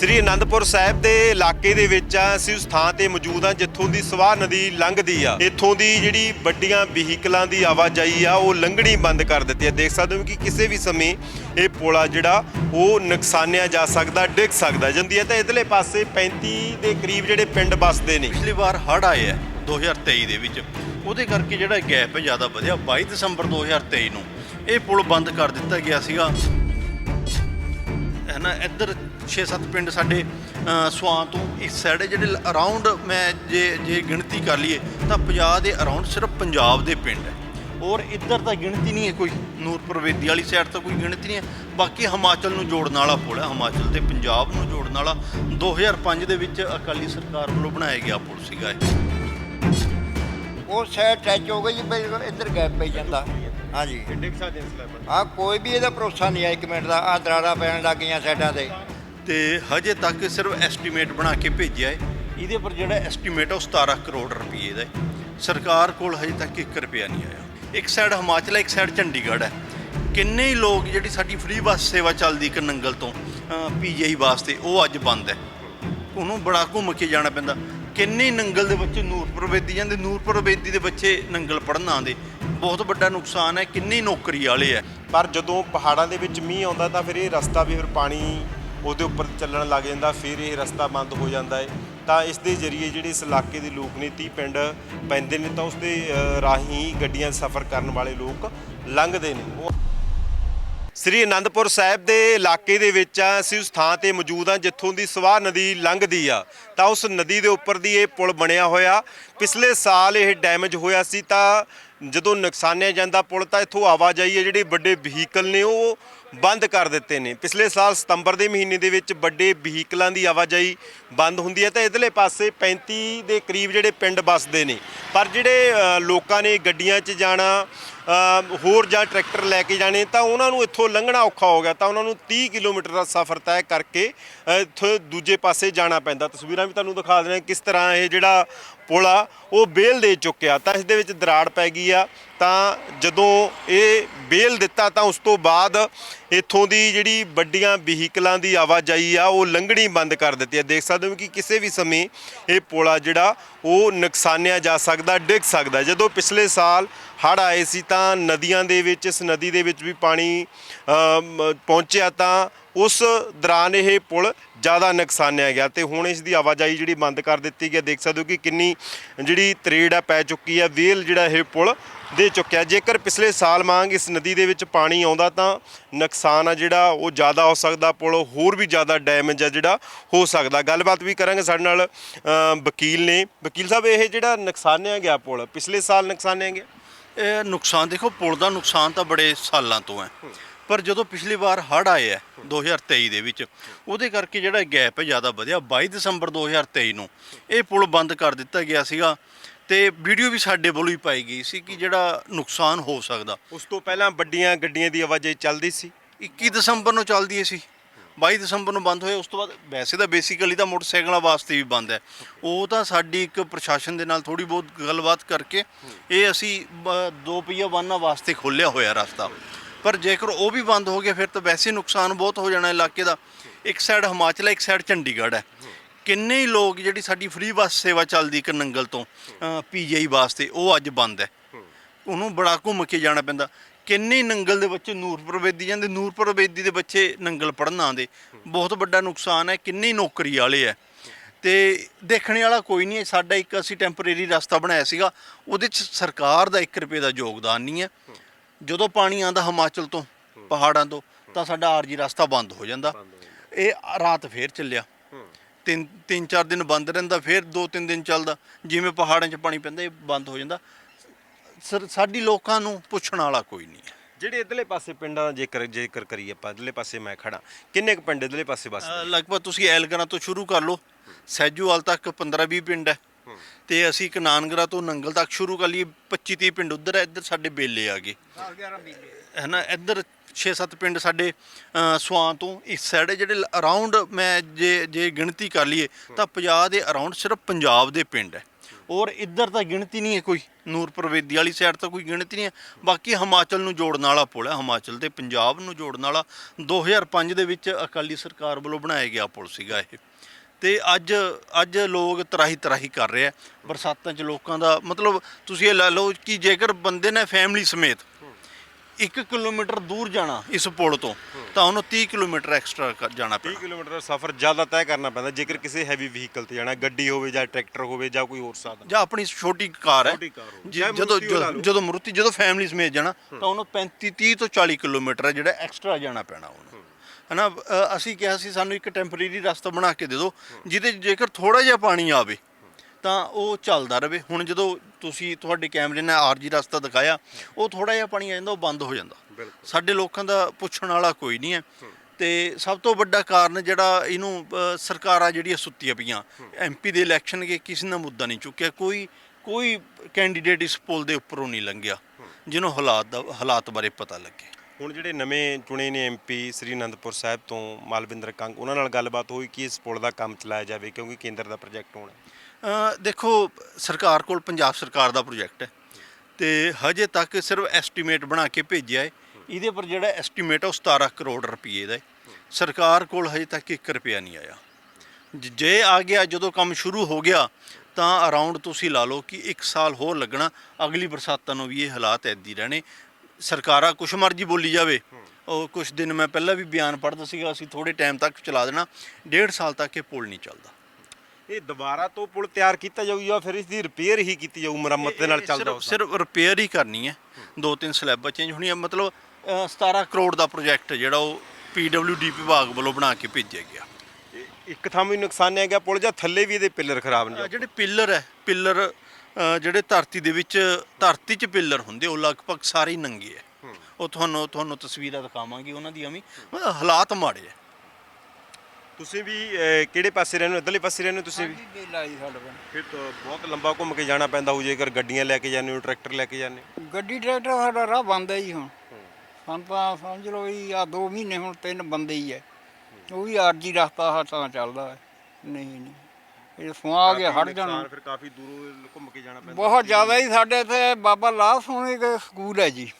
ਸ੍ਰੀ ਅਨੰਦਪੁਰ ਸਾਹਿਬ ਦੇ ਇਲਾਕੇ ਦੇ ਵਿੱਚ ਆ, ਅਸੀਂ ਉਸ ਥਾਂ ਤੇ ਮੌਜੂਦ ਆ, ਜਿੱਥੋਂ ਦੀ ਸਵਾਹ ਨਦੀ ਲੰਘਦੀ ਆ। ਇੱਥੋਂ ਦੀ ਜਿਹੜੀ ਵੱਡੀਆਂ ਵਹੀਕਲਾਂ ਦੀ ਆਵਾਜਾਈ ਆ, ਉਹ ਲੰਘਣੀ ਬੰਦ ਕਰ ਦਿੱਤੀ ਆ। ਦੇਖ ਸਕਦੇ ਹੋ ਕਿ ਕਿਸੇ ਵੀ ਸਮੇਂ ਇਹ ਪੁਲ ਆ ਜਿਹੜਾ, ਉਹ ਨੁਕਸਾਨਿਆ ਜਾ ਸਕਦਾ, ਡਿੱਗ ਸਕਦਾ। ਜਾਂਦੀ ਹੈ ਤਾਂ ਇਧਰਲੇ ਪਾਸੇ 35 ਦੇ ਕਰੀਬ ਜਿਹੜੇ ਪਿੰਡ ਵੱਸਦੇ ਨੇ। ਪਿਛਲੀ ਵਾਰ ਹੜ ਆਏ ਹੈ 2023 ਦੇ ਵਿੱਚ। ਉਹਦੇ ਕਰਕੇ ਜਿਹੜਾ ਗੈਪ ਹੈ ਜ਼ਿਆਦਾ ਵਧਿਆ 22 ਦਸੰਬਰ 2023 ਨੂੰ। ਇਹ ਪੁਲ ਬੰਦ ਕਰ ਦਿੱਤਾ ਗਿਆ ਸੀਗਾ। ਹੈ ਨਾ ਇੱਧਰ 6-7 ਪਿੰਡ ਸਾਡੇ ਅ, ਸਵਾਂ ਤੋਂ ਇਸ ਸਾਈਡ ਜਿਹੜੇ ਅਰਾਊਂਡ ਮੈਂ ਜੇ ਜੇ ਗਿਣਤੀ ਕਰ ਲਈਏ ਤਾਂ 50 ਦੇ ਅਰਾਊਂਡ ਸਿਰਫ ਪੰਜਾਬ ਦੇ ਪਿੰਡ ਹੈ। ਔਰ ਇੱਧਰ ਤਾਂ ਗਿਣਤੀ ਨਹੀਂ ਹੈ ਕੋਈ ਨੂਰਪੁਰ ਵੇਦੀ ਵਾਲੀ ਸਾਈਡ ਤਾਂ ਕੋਈ ਗਿਣਤੀ ਨਹੀਂ ਹੈ। ਬਾਕੀ ਹਿਮਾਚਲ ਨੂੰ ਜੋੜਨ ਵਾਲਾ ਪੁਲ ਹੈ ਹਿਮਾਚਲ ਤੇ ਪੰਜਾਬ ਨੂੰ ਜੋੜਨ ਵਾਲਾ। 2005 ਦੇ ਵਿੱਚ ਅਕਾਲੀ ਸਰਕਾਰ ਵੱਲੋਂ ਬਣਾਇਆ ਗਿਆ ਪੁਲ ਸੀਗਾ ਇਹ। ਉਹ ਸਾਈਡ ਟੱਚ ਹੋ ਗਈ ਜੀ ਬਿਲਕੁਲ ਇੱਧਰ ਗੈਪ ਪਈ ਜਾਂਦਾ। ਹਾਂਜੀ। ਡਿੱਗ ਸਕਦੇ ਸਲੈਬ ਆ ਕੋਈ ਵੀ ਇਹਦਾ ਭਰੋਸਾ ਨਹੀਂ ਆ ਇੱਕ ਮਿੰਟ ਦਾ। ਆ ਦਰਾੜਾ ਪੈਣ ਲੱਗ ਗਈਆਂ ਸਾਈਡਾਂ ਤੇ। ਤੇ ਹਜੇ ਤੱਕ ਸਿਰਫ ਐਸਟੀਮੇਟ ਬਣਾ ਕੇ ਭੇਜਿਆ ਹੈ। ਇਹਦੇ ਪਰ ਜਿਹੜਾ ਐਸਟੀਮੇਟ ਹੈ ਉਹ 17 ਕਰੋੜ ਰੁਪਏ ਦਾ ਹੈ। ਸਰਕਾਰ ਕੋਲ ਹਜੇ ਤੱਕ 1 ਰੁਪਿਆ ਨਹੀਂ ਆਇਆ। ਇੱਕ ਸਾਈਡ ਹਿਮਾਚਲ ਹੈ ਇੱਕ ਸਾਈਡ ਚੰਡੀਗੜ੍ਹ ਹੈ। ਕਿੰਨੇ ਹੀ ਲੋਕ ਜਿਹੜੀ ਸਾਡੀ ਫ੍ਰੀ ਬੱਸ ਸੇਵਾ ਚੱਲਦੀ ਇੱਕ ਨੰਗਲ ਤੋਂ ਪੀਜੀਆਈ ਵਾਸਤੇ ਉਹ ਅੱਜ ਬੰਦ ਹੈ। ਉਹਨੂੰ ਬੜਾ ਘੁੰਮ ਕੇ ਜਾਣਾ ਪੈਂਦਾ। ਕਿੰਨੇ ਨੰਗਲ ਦੇ ਬੱਚੇ ਨੂਰਪੁਰ ਵੇਦੀ ਜਾਂਦੇ। ਨੂਰਪੁਰ ਵੇਦੀ ਦੇ ਬੱਚੇ ਨੰਗਲ ਪੜਨ ਆਉਂਦੇ। ਬਹੁਤ ਵੱਡਾ ਨੁਕਸਾਨ ਹੈ, ਕਿੰਨੀ ਨੌਕਰੀ ਵਾਲੇ ਹੈ। ਪਰ ਜਦੋਂ ਪਹਾੜਾਂ ਦੇ ਵਿੱਚ ਮੀਂਹ ਆਉਂਦਾ ਤਾਂ ਫਿਰ ਇਹ ਰਸਤਾ ਵੀ ਫਿਰ ਪਾਣੀ ਉਹਦੇ ਉੱਪਰ ਚੱਲਣ ਲੱਗ ਜਾਂਦਾ, ਫਿਰ ਇਹ ਰਸਤਾ ਬੰਦ ਹੋ ਜਾਂਦਾ ਹੈ। ਤਾਂ ਇਸ ਦੇ ਜ਼ਰੀਏ ਜਿਹੜੇ ਇਸ ਇਲਾਕੇ ਦੇ ਲੋਕ ਨੇ 30 ਪਿੰਡ ਪੈਂਦੇ ਨੇ, ਤਾਂ ਉਸ ਦੇ ਰਾਹੀਂ ਗੱਡੀਆਂ ਸਫ਼ਰ ਕਰਨ ਵਾਲੇ ਲੋਕ ਲੰਘਦੇ ਨੇ। ਉਹ ਸ੍ਰੀ ਅਨੰਦਪੁਰ ਸਾਹਿਬ ਦੇ ਇਲਾਕੇ ਦੇ ਵਿੱਚ ਆ, ਅਸੀਂ ਉਸ ਥਾਂ ਤੇ ਮੌਜੂਦ ਆ ਜਿੱਥੋਂ ਦੀ ਸਵਾਹ ਨਦੀ ਲੰਘਦੀ ਆ। ਤਾਂ ਉਸ ਨਦੀ ਦੇ ਉੱਪਰ ਦੀ ਇਹ ਪੁਲ ਬਣਿਆ ਹੋਇਆ। ਪਿਛਲੇ ਸਾਲ ਇਹ ਡੈਮੇਜ ਹੋਇਆ ਸੀ ਤਾਂ ਜਦੋਂ ਨੁਕਸਾਨਿਆ ਜਾਂਦਾ ਪੁਲ ਤਾਂ ਇੱਥੋਂ ਆਵਾਜਾਈ ਹੈ ਜਿਹੜੇ ਵੱਡੇ ਵਹੀਕਲ ਨੇ ਉਹ ਬੰਦ ਕਰ ਦਿੱਤੇ ਨੇ। ਪਿਛਲੇ ਸਾਲ ਸਤੰਬਰ ਦੇ ਮਹੀਨੇ ਦੇ ਵਿੱਚ ਵੱਡੇ ਵਹੀਕਲਾਂ ਦੀ ਆਵਾਜਾਈ ਬੰਦ ਹੁੰਦੀ ਹੈ ਤਾਂ ਇਧਰਲੇ ਪਾਸੇ 35 ਦੇ ਕਰੀਬ ਜਿਹੜੇ ਪਿੰਡ ਵੱਸਦੇ ਨੇ। ਪਰ ਜਿਹੜੇ ਲੋਕਾਂ ਨੇ ਗੱਡੀਆਂ 'ਚ ਜਾਣਾ ਹੋਰ ਜਾਂ ਟਰੈਕਟਰ ਲੈ ਕੇ ਜਾਣੇ, ਤਾਂ ਉਹਨਾਂ ਨੂੰ ਇੱਥੋਂ ਲੰਘਣਾ ਔਖਾ ਹੋ ਗਿਆ। ਤਾਂ ਉਹਨਾਂ ਨੂੰ 30 ਕਿਲੋਮੀਟਰ ਦਾ ਸਫ਼ਰ ਤੈਅ ਕਰਕੇ ਇੱਥੋਂ ਦੂਜੇ ਪਾਸੇ ਜਾਣਾ ਪੈਂਦਾ। ਤਸਵੀਰਾਂ ਵੀ ਤੁਹਾਨੂੰ ਦਿਖਾ ਦਿੰਦੇ ਕਿਸ ਤਰ੍ਹਾਂ ਇਹ ਜਿਹੜਾ ਪੁਲ ਆ, ਉਹ ਬੇਲ ਦੇ ਚੁੱਕਿਆ। ਤਾਂ ਇਸ ਦੇ ਵਿੱਚ ਦਰਾੜ ਪੈ ਗਈ ਆ। ਤਾਂ ਜਦੋਂ ਇਹ ਬੇਲ ਦਿੱਤਾ ਤਾਂ ਉਸ ਤੋਂ ਬਾਅਦ ਇੱਥੋਂ ਦੀ ਜਿਹੜੀ ਵੱਡੀਆਂ ਵਹੀਕਲਾਂ ਦੀ ਆਵਾਜਾਈ ਆ, ਉਹ ਲੰਘਣੀ ਬੰਦ ਕਰ ਦਿੱਤੀ ਹੈ। ਦੇਖ ਸਕਦੇ ਹੋ ਕਿ ਕਿਸੇ ਵੀ ਸਮੇਂ ਇਹ ਪੁਲ ਆ ਜਿਹੜਾ, ਉਹ ਨੁਕਸਾਨਿਆ ਜਾ ਸਕਦਾ, ਡਿੱਗ ਸਕਦਾ। ਜਦੋਂ ਪਿਛਲੇ ਸਾਲ ਹੜ੍ਹ ਆਏ ਸੀ ਤਾਂ ਨਦੀਆਂ ਦੇ ਵਿੱਚ, ਇਸ ਨਦੀ ਦੇ ਵਿੱਚ ਵੀ ਪਾਣੀ ਪਹੁੰਚਿਆ ਤਾਂ ਉਸ ਦੌਰਾਨ ਇਹ ਪੁਲ ਜ਼ਿਆਦਾ ਨੁਕਸਾਨਿਆ ਗਿਆ ਤੇ ਹੁਣ ਇਸ ਦੀ ਆਵਾਜਾਈ ਜਿਹੜੀ ਬੰਦ ਕਰ ਦਿੱਤੀ ਗਈ ਦੇਖ ਸਕਦੇ ਹੋ ਕਿ ਕਿੰਨੀ ਜਿਹੜੀ ਤਰੇੜ ਆ, ਪੈ ਚੁੱਕੀ ਆ ਵੇਲ ਜਿਹੜਾ ਇਹ ਪੁਲ ਦੇ ਚੁੱਕਿਆ ਜੇਕਰ ਪਿਛਲੇ ਸਾਲ ਵਾਂਗ ਇਸ ਨਦੀ ਦੇ ਵਿੱਚ ਪਾਣੀ ਆਉਂਦਾ ਤਾਂ ਨੁਕਸਾਨ ਆ ਜਿਹੜਾ, ਉਹ ਜ਼ਿਆਦਾ ਹੋ ਸਕਦਾ, ਪੁਲ ਹੋਰ ਵੀ ਜ਼ਿਆਦਾ ਡੈਮੇਜ ਆ ਜਿਹੜਾ, ਹੋ ਸਕਦਾ। ਗੱਲਬਾਤ ਵੀ ਕਰਾਂਗੇ ਸਾਡੇ ਨਾਲ ਵਕੀਲ ਨੇ। ਵਕੀਲ ਸਾਹਿਬ, ਇਹ ਜਿਹੜਾ ਨੁਕਸਾਨਿਆ ਗਿਆ ਪੁਲ, ਪਿਛਲੇ ਸਾਲ ਨੁਕਸਾਨਿਆ ਗਿਆ? ਇਹ ਨੁਕਸਾਨ ਦੇਖੋ, ਪੁਲ ਦਾ ਨੁਕਸਾਨ ਤਾਂ ਬੜੇ ਸਾਲਾਂ ਤੋਂ ਹੈ। ਪਰ ਜਦੋਂ ਪਿਛਲੀ ਵਾਰ ਹੜ ਆਏ ਹੈ 2023 ਦੇ ਵਿੱਚ, ਉਹਦੇ ਕਰਕੇ ਜਿਹੜਾ ਗੈਪ ਹੈ ਜ਼ਿਆਦਾ ਵਧਿਆ। 22 ਦਸੰਬਰ 2023 ਨੂੰ ਇਹ ਪੁਲ ਬੰਦ ਕਰ ਦਿੱਤਾ ਗਿਆ ਸੀਗਾ। ਤੇ ਵੀਡੀਓ ਵੀ ਸਾਡੇ ਵੱਲੋਂ ਹੀ ਪਾਈ ਗਈ ਸੀ ਕਿ ਜਿਹੜਾ ਨੁਕਸਾਨ ਹੋ ਸਕਦਾ। ਉਸ ਤੋਂ ਪਹਿਲਾਂ ਵੱਡੀਆਂ ਗੱਡੀਆਂ ਦੀ ਆਵਾਜਾਈ ਚੱਲਦੀ ਸੀ। 21 ਦਸੰਬਰ ਨੂੰ ਚੱਲਦੀ ਸੀ। 22 ਦਸੰਬਰ ਨੂੰ ਬੰਦ ਹੋਏ ਉਸ ਤੋਂ ਬਾਅਦ ਵੈਸੇ ਤਾਂ ਬੇਸਿਕਲੀ ਤਾਂ ਮੋਟਰਸਾਈਕਲਾਂ ਵਾਸਤੇ ਵੀ ਬੰਦ ਹੈ। ਉਹ ਤਾਂ ਸਾਡੀ ਇੱਕ ਪ੍ਰਸ਼ਾਸਨ ਦੇ ਨਾਲ ਥੋੜੀ ਬਹੁਤ ਗੱਲਬਾਤ ਕਰਕੇ ਇਹ ਅਸੀਂ ਦੋ ਪਹੀਆ ਵਾਹਨਾਂ ਵਾਸਤੇ ਖੋਲਿਆ ਹੋਇਆ ਰਸਤਾ। ਪਰ ਜੇਕਰ ਉਹ ਵੀ ਬੰਦ ਹੋ ਗਿਆ ਫਿਰ ਤਾਂ ਵੈਸੇ ਨੁਕਸਾਨ ਬਹੁਤ ਹੋ ਜਾਣਾ ਇਲਾਕੇ ਦਾ। ਇੱਕ ਸਾਈਡ ਹਿਮਾਚਲ ਹੈ ਇੱਕ ਸਾਈਡ ਚੰਡੀਗੜ੍ਹ ਹੈ। ਕਿੰਨੇ ਹੀ ਲੋਕ ਜਿਹੜੀ ਸਾਡੀ ਫ੍ਰੀ ਬੱਸ ਸੇਵਾ ਚੱਲਦੀ ਇੱਕ ਨੰਗਲ ਤੋਂ ਪੀਜੀਆਈ ਵਾਸਤੇ ਉਹ ਅੱਜ ਬੰਦ ਹੈ। ਉਹਨੂੰ ਬੜਾ ਘੁੰਮ ਕੇ ਜਾਣਾ ਪੈਂਦਾ। ਕਿੰਨੇ ਨੰਗਲ ਦੇ ਬੱਚੇ ਨੂਰਪੁਰ ਵੇਦੀ ਜਾਂਦੇ ਨੂਰਪੁਰ ਵੇਦੀ ਦੇ ਬੱਚੇ ਨੰਗਲ ਪੜਨ ਆਉਂਦੇ ਬਹੁਤ ਵੱਡਾ ਨੁਕਸਾਨ ਹੈ ਕਿੰਨੇ ਨੌਕਰੀ ਵਾਲੇ ਹੈ। ਤੇ ਦੇਖਣੇ ਵਾਲਾ ਕੋਈ ਨਹੀਂ ਸਾਡਾ ਇੱਕ ਅਸੀਂ ਟੈਂਪਰੇਰੀ ਰਸਤਾ ਬਣਾਇਆ ਸੀਗਾ ਉਹਦੇ ਚ ਸਰਕਾਰ ਦਾ 1 ਰੁਪਏ ਦਾ ਯੋਗਦਾਨ ਨਹੀਂ ਹੈ। ਜਦੋਂ ਪਾਣੀ ਆਂਦਾ ਹਿਮਾਚਲ ਤੋਂ ਪਹਾੜਾਂ ਤੋਂ ਤਾਂ ਸਾਡਾ ਆਰਜੀ ਰਸਤਾ ਬੰਦ ਹੋ ਜਾਂਦਾ। ਇਹ ਰਾਤ ਫੇਰ ਚੱਲਿਆ। ਤਿੰਨ ਤਿੰਨ ਚਾਰ ਦਿਨ ਬੰਦ ਰਹਿੰਦਾ ਫਿਰ ਦੋ ਤਿੰਨ ਦਿਨ ਚੱਲਦਾ। ਜਿਵੇਂ ਪਹਾੜਾਂ 'ਚ ਪਾਣੀ ਪੈਂਦਾ ਇਹ ਬੰਦ ਹੋ ਜਾਂਦਾ। ਸਰ ਸਾਡੀ ਲੋਕਾਂ ਨੂੰ ਪੁੱਛਣ ਵਾਲਾ ਕੋਈ ਨਹੀਂ ਹੈ। ਜਿਹੜੇ ਇਧਰਲੇ ਪਾਸੇ ਪਿੰਡਾਂ ਦਾ ਜੇਕਰ ਜੇਕਰ ਕਰੀਏ ਆਪਾਂ ਇਧਰਲੇ ਪਾਸੇ ਮੈਂ ਖੜਾ ਕਿੰਨੇ ਕੁ ਪਿੰਡ ਇਧਰਲੇ ਪਾਸੇ ਬਸ ਅ, ਲਗਭਗ ਤੁਸੀਂ ਐਲਗਰਾ ਤੋਂ ਸ਼ੁਰੂ ਕਰ ਲਓ। ਸੈਜੂਵਾਲ ਤੱਕ 15-20 ਪਿੰਡ ਹੈ। ਤੇ ਅਸੀਂ ਇੱਕ ਨਾਨਗਰਾ ਤੋਂ ਨੰਗਲ ਤੱਕ ਸ਼ੁਰੂ ਕਰ ਲਈਏ 25-30 ਪਿੰਡ ਉਧਰ ਹੈ ਇੱਧਰ ਸਾਡੇ ਬੇਲੇ ਆ ਗਏ। ਹੈ ਨਾ ਇੱਧਰ 6-7 ਪਿੰਡ ਸਾਡੇ ਸਵਾਂ ਤੋਂ ਇਸ ਸਾਈਡ ਜਿਹੜੇ ਅਰਾਊਂਡ ਮੈਂ ਜੇ ਜੇ ਗਿਣਤੀ ਕਰ ਲਈਏ ਤਾਂ 50 ਦੇ ਅਰਾਊਂਡ ਸਿਰਫ ਪੰਜਾਬ ਦੇ ਪਿੰਡ ਹੈ। ਔਰ ਇੱਧਰ ਤਾਂ ਗਿਣਤੀ ਨਹੀਂ ਹੈ ਕੋਈ ਨੂਰਪੁਰ ਵੇਦੀ ਵਾਲੀ ਸਾਈਡ ਤਾਂ ਕੋਈ ਗਿਣਤੀ ਨਹੀਂ ਹੈ। ਬਾਕੀ ਹਿਮਾਚਲ ਨੂੰ ਜੋੜਨ ਵਾਲਾ ਪੁਲ ਹੈ ਹਿਮਾਚਲ ਤੇ ਪੰਜਾਬ ਨੂੰ ਜੋੜਨ ਵਾਲਾ। 2005 ਦੇ ਵਿੱਚ ਅਕਾਲੀ ਸਰਕਾਰ ਵੱਲੋਂ ਬਣਾਇਆ ਗਿਆ ਪੁਲ ਸੀਗਾ ਇਹ। ਤੇ ਅੱਜ ਅੱਜ ਲੋਕ ਤਰਾਹੀ ਤਰਾਹੀ ਕਰ ਰਹੇ ਆ। ਬਰਸਾਤਾਂ 'ਚ ਲੋਕਾਂ ਦਾ ਮਤਲਬ ਤੁਸੀਂ ਇਹ ਲਾ ਲਓ ਕਿ ਜੇਕਰ ਬੰਦੇ ਨੇ ਫੈਮਿਲੀ ਸਮੇਤ 1 ਕਿਲੋਮੀਟਰ ਦੂਰ ਜਾਣਾ ਇਸ ਪੁਲ ਤੋਂ ਤਾਂ ਉਹਨੂੰ 30 ਕਿਲੋਮੀਟਰ ਐਕਸਟਰਾ ਜਾਣਾ 30 ਪੈਣਾ ਕਿਲੋਮੀਟਰ ਦਾ ਸਫ਼ਰ ਜ਼ਿਆਦਾ ਤੈਅ ਕਰਨਾ ਪੈਂਦਾ ਜੇਕਰ ਕਿਸੇ ਹੈਵੀ ਵਹੀਕਲ ਤੇ ਜਾਣਾ ਗੱਡੀ ਹੋਵੇ ਜਾਂ ਟਰੈਕਟਰ ਹੋਵੇ ਜਾਂ ਕੋਈ ਹੋਰ ਸਾਧਨ ਜਾਂ ਆਪਣੀ ਛੋਟੀ ਕਾਰ ਹੈ ਛੋਟੀ ਕਾਰ ਹੋਵੇ। ਜੀ- ਚਾਹੇ ਜਦੋਂ ਮਰੂਤੀ ਲਓ। ਜਦੋਂ ਮਰੂਤੀ ਜਦੋਂ ਫੈਮਿਲੀ ਸਮੇਤ ਜਾਣਾ ਤਾਂ ਉਹਨੂੰ 35 30 ਤੋਂ 40 ਕਿਲੋਮੀਟਰ ਹੈ ਜਿਹੜਾ ਐਕਸਟਰਾ ਜਾਣਾ ਪੈਣਾ ਉਹਨੂੰ ਹਨਾ ਅ, ਅਸੀਂ ਕਿਹਾ ਸੀ ਸਾਨੂੰ ਇੱਕ ਟੈਂਪਰੇਰੀ ਰਸਤਾ ਬਣਾ ਕੇ ਦੇ ਦਿਓ ਜਿਹਦੇ 'ਚ ਜੇਕਰ ਥੋੜਾ ਜਿਹਾ ਪਾਣੀ ਆਵੇ ਤਾਂ ਉਹ ਚੱਲਦਾ ਰਵੇ ਹੁਣ ਜਦੋਂ ਤੁਸੀਂ ਤੁਹਾਡੇ ਕੈਮਰੇ ਨਾਲ ਆਰਜੀ ਰਸਤਾ ਦਿਖਾਇਆ ਉਹ ਥੋੜਾ ਜਿਹਾ ਪਾਣੀ ਆ ਜਾਂਦਾ ਉਹ ਬੰਦ ਹੋ ਜਾਂਦਾ। ਸਾਡੇ ਲੋਕਾਂ ਦਾ ਪੁੱਛਣ ਵਾਲਾ ਕੋਈ ਨਹੀਂ ਹੈ। ਤੇ ਸਭ ਤੋਂ ਵੱਡਾ ਕਾਰਨ ਜਿਹੜਾ ਇਹਨੂੰ ਸਰਕਾਰਾਂ ਜਿਹੜੀਆਂ ਸੁੱਤੀਆਂ ਪਈਆਂ ਐਮਪੀ ਦੇ ਇਲੈਕਸ਼ਨ ਕੇ ਕਿਸੇ ਨੇ ਮੁੱਦਾ ਨਹੀਂ ਚੁੱਕਿਆ। ਕੋਈ ਕੋਈ ਕੈਂਡੀਡੇਟ ਇਸ ਪੁਲ ਦੇ ਉੱਪਰੋਂ ਨਹੀਂ ਲੰਘਿਆ ਜਿਹਨੂੰ ਹਾਲਾਤ ਦਾ ਹਾਲਾਤ ਬਾਰੇ ਪਤਾ ਲੱਗੇ। ਹੁਣ ਜਿਹੜੇ ਨਵੇਂ ਚੁਣੇ ਨੇ ਐਮਪੀ ਸ੍ਰੀ ਅਨੰਦਪੁਰ ਸਾਹਿਬ ਤੋਂ ਮਾਲਵਿੰਦਰ ਕੰਗ, ਉਹਨਾਂ ਨਾਲ ਗੱਲਬਾਤ ਹੋਈ ਕਿ ਇਸ ਪੁਲ ਦਾ ਕੰਮ ਚਲਾਇਆ ਜਾਵੇ ਕਿਉਂਕਿ ਕੇਂਦਰ ਦਾ ਪ੍ਰੋਜੈਕਟ ਹੋਣਾ ਦੇਖੋ, ਸਰਕਾਰ ਕੋਲ ਪੰਜਾਬ ਸਰਕਾਰ ਦਾ ਪ੍ਰੋਜੈਕਟ ਹੈ ਤੇ ਹਜੇ ਤੱਕ ਸਿਰਫ ਐਸਟੀਮੇਟ ਬਣਾ ਕੇ ਭੇਜਿਆ ਹੈ। ਇਹਦੇ ਪਰ ਜਿਹੜਾ ਐਸਟੀਮੇਟ ਹੈ ਉਹ 17 ਕਰੋੜ ਰੁਪਏ ਦਾ ਹੈ। ਸਰਕਾਰ ਕੋਲ ਹਜੇ ਤੱਕ 1 ਰੁਪਿਆ ਨਹੀਂ ਆਇਆ। ਜ- ਜੇ ਆ ਗਿਆ, ਜਦੋਂ ਕੰਮ ਸ਼ੁਰੂ ਹੋ ਗਿਆ, ਤਾਂ ਅਰਾਊਂਡ ਤੁਸੀਂ ਲਾ ਲਓ ਕਿ 1 ਸਾਲ ਹੋਰ ਲੱਗਣਾ, ਅਗਲੀ ਬਰਸਾਤਾਂ ਨੂੰ ਵੀ ਇਹ ਹਾਲਾਤ ਐਦੀ ਰਹਿਣੇ। ਸਰਕਾਰਾਂ ਕੁਛ ਮਰਜ਼ੀ ਬੋਲੀ ਜਾਵੇ। ਉਹ ਕੁਛ ਦਿਨ ਮੈਂ ਪਹਿਲਾਂ ਵੀ ਬਿਆਨ ਪੜ੍ਹਦਾ ਸੀਗਾ ਅਸੀਂ ਥੋੜੇ ਟਾਈਮ ਤੱਕ ਚਲਾ ਦੇਣਾ। ਡੇਢ ਸਾਲ ਤੱਕ ਇਹ ਪੁਲ ਨਹੀਂ ਚੱਲਦਾ। ਇਹ ਦੁਬਾਰਾ ਤੋਂ ਪੁਲ ਤਿਆਰ ਕੀਤਾ ਜਾਊ ਜਾਂ ਫਿਰ ਇਸ ਦੀ ਰਿਪੇਅਰ ਹੀ ਕੀਤੀ ਜਾਊ ਮੁਰੰਮਤ ਦੇ ਨਾਲ ਚੱਲਦਾ ਸਿਰਫ ਸਿਰਫ ਰਿਪੇਅਰ ਹੀ ਕਰਨੀ ਹੈ। ਦੋ ਤਿੰਨ ਸਲੈਬਾਂ ਚੇਂਜ ਹੋਣੀਆਂ ਮਤਲਬ ਅ, 17 ਕਰੋੜ ਦਾ ਪ੍ਰੋਜੈਕਟ ਜਿਹੜਾ ਉਹ ਪੀਡਬਲਯੂਡੀ ਵਿਭਾਗ ਵੱਲੋਂ ਬਣਾ ਕੇ ਭੇਜਿਆ ਗਿਆ। ਇੱਕ ਥਾਂ ਵੀ ਨੁਕਸਾਨਿਆ ਗਿਆ ਪੁਲ ਜਾਂ ਥੱਲੇ ਵੀ ਇਹਦੇ ਪਿੱਲਰ ਖਰਾਬ ਨੇ? ਜਿਹੜੇ ਪਿੱਲਰ ਹੈ ਪਿੱਲਰ ਜਿਹੜੇ ਧਰਤੀ ਦੇ ਵਿੱਚ ਧਰਤੀ 'ਚ ਪਿੱਲਰ ਹੁੰਦੇ ਉਹ ਲਗਭਗ ਸਾਰੇ ਹੀ ਨੰਗੇ ਹੈ। ਉਹ ਤੁਹਾਨੂੰ ਤੁਹਾਨੂੰ ਤਸਵੀਰਾਂ ਦਿਖਾਵਾਂਗੇ ਉਹਨਾਂ ਦੀਆਂ ਵੀ। ਹਾਲਾਤ ਮਾੜੇ ਹੈ ਤੁਸੀਂ ਵੀ ਕਿਹੜੇ ਪਾਸੇ ਰਹਿੰਦੇ ਹੋ? ਇਧਰਲੇ ਪਾਸੇ ਰਹਿੰਦੇ ਹੋ ਤੁਸੀਂ ਵੀ? ਬੇਲਾ ਜੀ ਸਾਡੇ ਪਿੰਡ। ਫਿਰ ਤਾਂ ਬਹੁਤ ਲੰਬਾ ਘੁੰਮ ਕੇ ਜਾਣਾ ਪੈਂਦਾ ਹੋ ਜੇਕਰ ਗੱਡੀਆਂ ਲੈ ਕੇ ਜਾਂਦੇ ਹੋ ਟਰੈਕਟਰ ਲੈ ਕੇ ਜਾਂਦੇ ਹੋ। ਗੱਡੀ ਟਰੈਕਟਰ ਸਾਡਾ ਰਾਹ ਬੰਦ ਹੈ ਜੀ ਹੁਣ। ਸਾਨੂੰ ਤਾਂ ਸਮਝ ਲਓ ਜੀ ਆ 2 ਮਹੀਨੇ ਹੁਣ ਤਿੰਨ ਬੰਦੇ ਹੀ ਹੈ ਉਹ ਵੀ ਆਰਜੀ ਰਸਤਾ ਹਾ ਤਾਂ ਚੱਲਦਾ ਹੈ। ਨਹੀਂ ਨਹੀਂ। ਇਹ ਸੁਆ ਗਿਆ ਹਟ ਜਾਣਾ। ਫਿਰ ਕਾਫੀ ਦੂਰੋਂ ਘੁੰਮ ਕੇ ਜਾਣਾ ਪੈਂਦਾ। ਬਹੁਤ ਜ਼ਿਆਦਾ ਹੀ ਸਾਡੇ ਇੱਥੇ ਬਾਬਾ ਲਾਭ ਸੋਹਣੇ ਦੇ ਸਕੂਲ ਹੈ ਜੀ।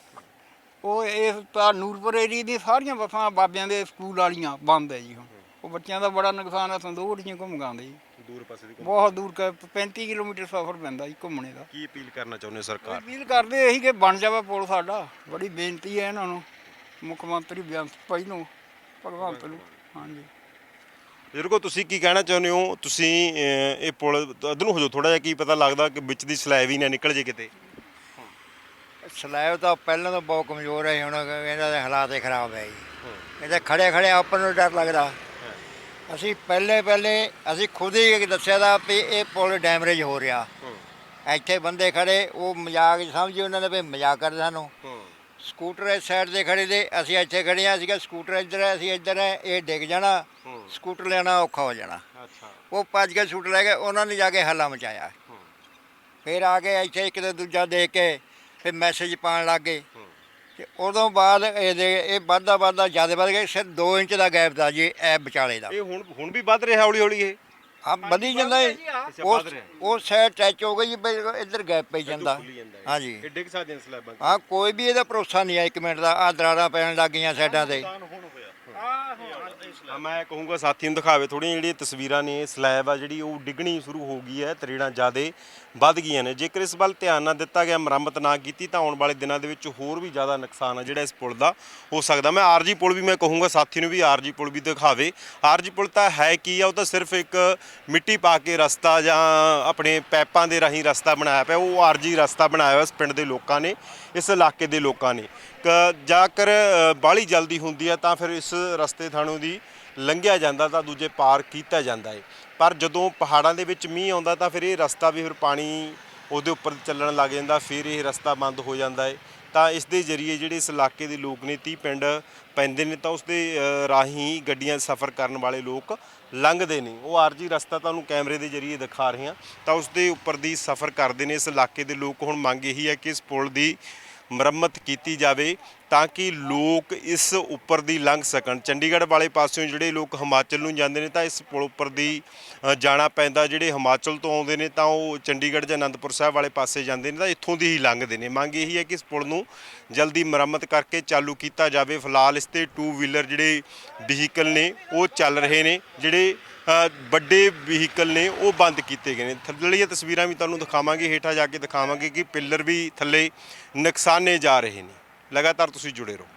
ਉਹ ਇਸ ਤਾਂ ਨੂਰਪੁਰ ਏਰੀਏ ਦੀ ਸਾਰੀਆਂ ਬੱਸਾਂ ਬਾਬਿਆਂ ਦੇ ਸਕੂਲ ਵਾਲੀਆਂ ਬੰਦ ਹੈ ਜੀ ਹੁਣ। ਉਹ ਬੱਚਿਆਂ ਦਾ ਬੜਾ ਨੁਕਸਾਨ ਹੈ ਸੰਦੂੜ ਜੀ ਘੁੰਮ ਗਾਂਦੇ ਜੀ। ਦੂਰ ਪਾਸੇ ਦੀ ਬਹੁਤ ਦੂਰ ਕ 35 ਕਿਲੋਮੀਟਰ ਸਫ਼ਰ ਪੈਂਦਾ ਜੀ ਘੁੰਮਣੇ ਦਾ। ਕੀ ਅਪੀਲ ਕਰਨਾ ਚਾਹੁੰਦੇ ਸਰਕਾਰ? ਅਪੀਲ ਕਰਦੇ ਇਹੀ ਕਿ ਬਣ ਜਾਵੇ ਪੁਲ ਸਾਡਾ। ਬੜੀ ਬੇਨਤੀ ਹੈ ਇਹਨਾਂ ਨੂੰ। ਮੁੱਖ ਮੰਤਰੀ ਬੇਅੰਤ ਭਾਈ ਨੂੰ ਭਗਵੰਤ ਨੂੰ। ਹਾਂਜੀ। ਬਜ਼ੁਰਗੋ ਤੁਸੀਂ ਕੀ ਕਹਿਣਾ ਚਾਹੁੰਦੇ ਹੋ? ਤੁਸੀਂ ਅਹ, ਇਹ ਪੁਲ ਅਦਰ ਨੂੰ ਹੋ ਜਾਓ ਥੋੜਾ ਜਿਹਾ ਕੀ ਪਤਾ ਲੱਗਦਾ ਕਿ ਵਿੱਚ ਦੀ ਸਲੈਬ ਹੀ ਨਾ ਨਿਕਲ ਜੇ ਕਿਤੇ। ਸਲੈਬ ਤਾਂ ਪਹਿਲਾਂ ਤਾਂ ਬਹੁਤ ਕਮਜ਼ੋਰ ਹੈ ਹੁਣ ਇਹਨਾਂ ਦੇ ਹਾਲਾਤ ਹੀ ਖਰਾਬ ਹੈ ਜੀ। ਇਹਦੇ ਖੜੇ ਖੜੇ ਆਪਾਂ ਨੂੰ ਡਰ ਲੱਗਦਾ। ਅਸੀਂ ਪਹਿਲੇ ਪਹਿਲੇ ਅਸੀਂ ਖੁਦ ਹੀ ਦੱਸਿਆ ਦਾ ਵੀ ਇਹ ਪੁਲ ਡੈਮੇਜ ਹੋ ਰਿਹਾ। ਇੱਥੇ ਬੰਦੇ ਖੜੇ ਉਹ ਮਜ਼ਾਕ ਸਮਝੀ ਉਹਨਾਂ ਨੇ ਵੀ ਮਜ਼ਾਕ ਕਰਦੇ ਸਾਨੂੰ। ਸਕੂਟਰ ਇਸ ਸਾਈਡ ਤੇ ਖੜੇ ਤੇ ਅਸੀਂ ਇੱਥੇ ਖੜੇ ਆ ਸੀਗਾ ਸਕੂਟਰ ਇੱਧਰ ਹੈ ਅਸੀਂ ਇੱਧਰ ਹੈ ਇਹ ਡਿੱਗ ਜਾਣਾ। ਸਕੂਟਰ ਲੈਣਾ ਔਖਾ ਹੋ ਜਾਣਾ। ਅੱਛਾ। ਉਹ ਭੱਜ ਕੇ ਸਕੂਟਰ ਲੈ ਕੇ ਉਹਨਾਂ ਨੇ ਜਾ ਕੇ ਹੱਲਾ ਮਚਾਇਆ। ਫਿਰ ਆ ਕੇ ਇੱਥੇ ਇੱਕ ਤੇ ਦੂਜਾ ਦੇਖ ਕੇ ਫਿਰ ਮੈਸੇਜ ਪਾਉਣ ਲੱਗ ਗਏ। ਤੇ ਉਦੋਂ ਬਾਅਦ ਇਹਦੇ ਇਹ ਵੱਧਦਾ ਵੱਧਦਾ ਜ਼ਿਆਦਾ ਵੱਧ ਗਿਆ ਸਿਰ 2 ਇੰਚ ਦਾ ਗੈਪ ਦਾ ਜੀ ਇਹ ਵਿਚਾਲੇ ਦਾ। ਇਹ ਹੁਣ ਹੁਣ ਵੀ ਵੱਧ ਰਿਹਾ ਹੌਲੀ ਹੌਲੀ ਇਹ? ਆ ਵਧੀ ਜਾਂਦਾ ਹੈ। ਉਹ। ਉਹ ਸਾਈਡ ਟੱਚ ਹੋ ਗਈ ਇੱਧਰ ਗੈਪ ਪਈ ਜਾਂਦਾ। ਹਾਂਜੀ। ਇਹ ਡਿੱਗ ਸਕਦੇ ਨੇ ਸਲੈਬਾਂ ਹਾਂ ਕੋਈ ਵੀ ਇਹਦਾ ਭਰੋਸਾ ਨਹੀਂ ਆ ਇੱਕ ਮਿੰਟ ਦਾ ਆ ਦਰਾਰਾਂ ਪੈਣ ਲੱਗ ਗਈਆਂ ਸਾਈਡਾਂ ਤੇ। ਹਾਂ, ਮੈਂ ਕਹੂੰਗਾ ਸਾਥੀ ਨੂੰ ਦਿਖਾਵੇ ਥੋੜੀਆਂ ਜਿਹੜੀਆਂ ਤਸਵੀਰਾਂ ਨੇ ਸਲੈਬ ਆ ਜਿਹੜੀ ਉਹ ਡਿੱਗਣੀ ਸ਼ੁਰੂ ਹੋ ਗਈ ਹੈ ਤਰੇੜਾਂ ਜ਼ਿਆਦੇ ਵੱਧ ਗਈਆਂ ਨੇ। ਜੇਕਰ ਇਸ ਵੱਲ ਧਿਆਨ ਨਾ ਦਿੱਤਾ ਗਿਆ ਮੁਰੰਮਤ ਨਾ ਕੀਤੀ ਤਾਂ ਆਉਣ ਵਾਲੇ ਦਿਨਾਂ ਦੇ ਵਿੱਚ ਹੋਰ ਵੀ ਜ਼ਿਆਦਾ ਨੁਕਸਾਨ ਆ ਜਿਹੜਾ ਇਸ ਪੁਲ ਦਾ ਹੋ ਸਕਦਾ। ਮੈਂ ਆਰਜੀ ਪੁਲ ਵੀ ਮੈਂ ਕਹੂੰਗਾ ਸਾਥੀ ਨੂੰ ਵੀ ਆਰਜੀ ਪੁਲ ਵੀ ਦਿਖਾਵੇ। ਆਰਜੀ ਪੁਲ ਤਾਂ ਹੈ ਕੀ ਆ ਉਹ ਤਾਂ ਸਿਰਫ ਇੱਕ ਮਿੱਟੀ ਪਾ ਕੇ ਰਸਤਾ ਜਾਂ ਆਪਣੇ ਪੈਪਾਂ ਦੇ ਰਾਹੀਂ ਰਸਤਾ ਬਣਾਇਆ ਪਿਆ ਉਹ ਆਰਜੀ ਰਸਤਾ ਬਣਾਇਆ ਹੋਇਆ ਇਸ ਪਿੰਡ ਦੇ ਲੋਕਾਂ ਨੇ ਇਸ ਇਲਾਕੇ ਦੇ ਲੋਕਾਂ ਨੇ। ਜਾਕਰ ਬਾਲੀ ਜਲਦੀ ਹੁੰਦੀ ਹੈ ਤਾਂ ਫਿਰ ਇਸ ਰਸਤੇ ਥਾਣੋਂ ਦੀ ਲੰਘਿਆ ਜਾਂਦਾ ਤਾਂ ਦੂਜੇ ਪਾਰ ਕੀਤਾ ਜਾਂਦਾ ਹੈ। ਪਰ ਜਦੋਂ ਪਹਾੜਾਂ ਦੇ ਵਿੱਚ ਮੀਂਹ ਆਉਂਦਾ ਤਾਂ ਫਿਰ ਇਹ ਰਸਤਾ ਵੀ ਫਿਰ ਪਾਣੀ ਉਹਦੇ ਉੱਪਰ ਚੱਲਣ ਲੱਗ ਜਾਂਦਾ, ਫਿਰ ਇਹ ਰਸਤਾ ਬੰਦ ਹੋ ਜਾਂਦਾ ਹੈ। ਤਾਂ ਇਸ ਦੇ ਜ਼ਰੀਏ ਜਿਹੜੇ ਇਸ ਇਲਾਕੇ ਦੇ ਲੋਕ ਨੇ 30 ਪਿੰਡ ਪੈਂਦੇ ਨੇ ਤਾਂ ਉਸ ਦੇ ਰਾਹੀਂ ਗੱਡੀਆਂ ਸਫ਼ਰ ਕਰਨ ਵਾਲੇ ਲੋਕ ਲੰਘਦੇ ਨੇ। ਉਹ ਆਰਜੀ ਰਸਤਾ ਤੁਹਾਨੂੰ ਕੈਮਰੇ ਦੇ ਜ਼ਰੀਏ ਦਿਖਾ ਰਹੇ ਹਾਂ। ਤਾਂ ਉਸ ਦੇ ਉੱਪਰ ਦੀ ਸਫ਼ਰ ਕਰਦੇ ਨੇ ਇਸ ਇਲਾਕੇ ਦੇ ਲੋਕ। ਹੁਣ ਮੰਗ ਇਹੀ ਹੈ ਕਿ ਇਸ ਪੁਲ ਦੀ ਮੁਰੰਮਤ ਕੀਤੀ ਜਾਵੇ ਤਾਂ ਕਿ ਲੋਕ ਇਸ ਉੱਪਰ ਦੀ ਲੰਘ ਸਕਣ। ਚੰਡੀਗੜ੍ਹ ਵਾਲੇ ਪਾਸਿਓਂ ਜਿਹੜੇ ਲੋਕ ਹਿਮਾਚਲ ਨੂੰ ਜਾਂਦੇ ਨੇ ਤਾਂ ਇਸ ਪੁਲ ਉੱਪਰ ਦੀ ਜਾਣਾ ਪੈਂਦਾ। ਜਿਹੜੇ ਹਿਮਾਚਲ ਤੋਂ ਆਉਂਦੇ ਨੇ ਤਾਂ ਉਹ ਚੰਡੀਗੜ੍ਹ ਜਾਂ ਅਨੰਦਪੁਰ ਸਾਹਿਬ ਵਾਲੇ ਪਾਸੇ ਜਾਂਦੇ ਨੇ ਤਾਂ ਇੱਥੋਂ ਦੀ ਹੀ ਲੰਘਦੇ ਨੇ। ਮੰਗ ਇਹੀ ਹੈ ਕਿ ਇਸ ਪੁਲ ਨੂੰ ਜਲਦੀ ਮੁਰੰਮਤ ਕਰਕੇ ਚਾਲੂ ਕੀਤਾ ਜਾਵੇ। ਫਿਲਹਾਲ ਇਸ ਤੇ ਟੂ ਵੀਲਰ ਜਿਹੜੇ ਵਹੀਕਲ ਨੇ ਉਹ ਚੱਲ ਰਹੇ ਨੇ। ਜਿਹੜੇ ਵੱਡੇ ਵਹੀਕਲ ਨੇ, ਉਹ ਬੰਦ ਕੀਤੇ ਗਏ ਨੇ। ਥੱਲੜੀਆਂ ਤਸਵੀਰਾਂ ਵੀ ਤੁਹਾਨੂੰ ਦਿਖਾਵਾਂਗੇ, ਹੇਠਾਂ ਜਾ ਕੇ ਦਿਖਾਵਾਂਗੇ ਕਿ ਪਿੱਲਰ ਵੀ ਥੱਲੇ ਨੁਕਸਾਨੇ ਜਾ ਰਹੇ ਨੇ। ਲਗਾਤਾਰ ਤੁਸੀਂ ਜੁੜੇ ਰਹੋ।